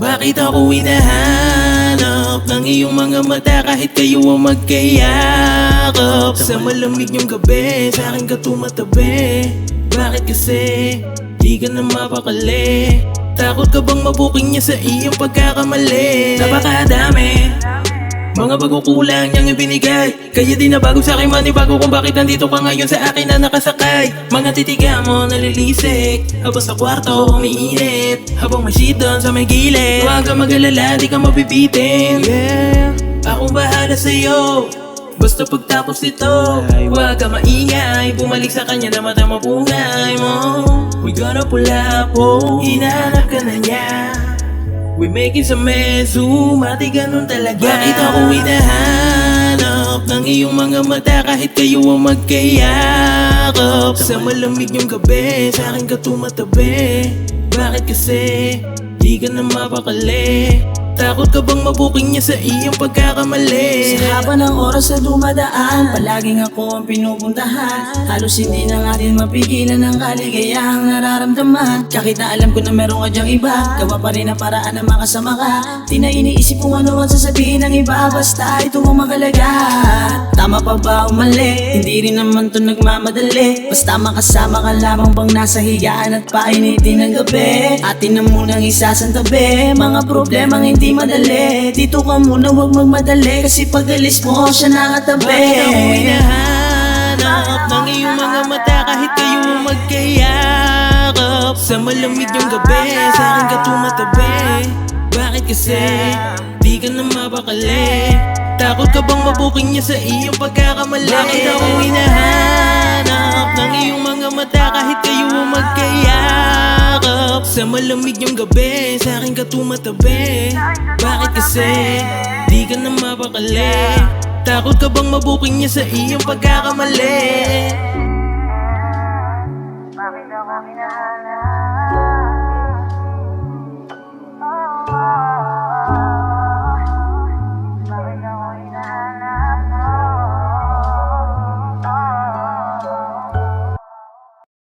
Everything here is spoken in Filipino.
Bakit ako hinahanap ng iyong mga mata kahit kayo ang magkayakap? Sa malamig niyong gabi, sa akin ka tumatabi Bakit kasi di ka na mapakali? Takot ka bang mabuking niya sa iyong pagkakamali? Napakadami mga bagong kulang niyang ibinigay Kaya di na bago sa akin manibago kung bakit nandito ka ngayon sa akin na nakasakay. Mga titiga mo nalilisik. Habang sa kwarto umiinit. Habang may shit doon sa may gilid. Huwag ka mag-alala di ka mabibitin. Yeah, akong bahala sa'yo. Basta pagtapos nito Huwag ka maingay. Bumalik sa kanya na mata mabuhay mo. We gonna pull up, oh. Hinahanap ka na niya We making some mess, umati ganun talaga. Bakit ako hinahanap ng iyong mga mata? Kahit kayo ang magkayakap. Sa malamig niyong gabi, sa akin ka tumatabi Bakit kasi di ka na mapakali Takot ka bang mabuking niya sa iyong pagkakamali? Sa haba ng oras na dumadaan Palaging ako ang pinupuntahan. Halos hindi na natin mapigilan ang kaligayahang nararamdaman. Kahit na alam ko na meron ka dyang iba. Gawa pa rin ang paraan na makasama ka. Di na iniisip kung ano ang sasabihin ng iba. Basta ito ang makalaga Tama pa ba o mali? Hindi rin naman to nagmamadali. Basta makasama ka lamang bang nasa higaan at painitin ng gabi. Atin na munang isasantabi. Mga problemang hindi madali. Dito ka muna wag magmadali. Kasi pag alis mo siya nakatabi Bakit ako hinahanap ng iyong mga mata? Kahit kayo magkayakap Sa malamig yung gabi, sa akin ka tumatabi. Bakit kasi di ka na mapakali Takot ka bang mabuking niya sa iyong pagkakamali? Bakit ako hinahanap ng iyong mga mata kahit kayo magkayakap? Sa malamig yung gabi, sa akin ka tumatabi Bakit kasi di ka na mapakali? Takot ka bang mabuking niya sa iyong pagkakamali? Bakit ako hinahanap?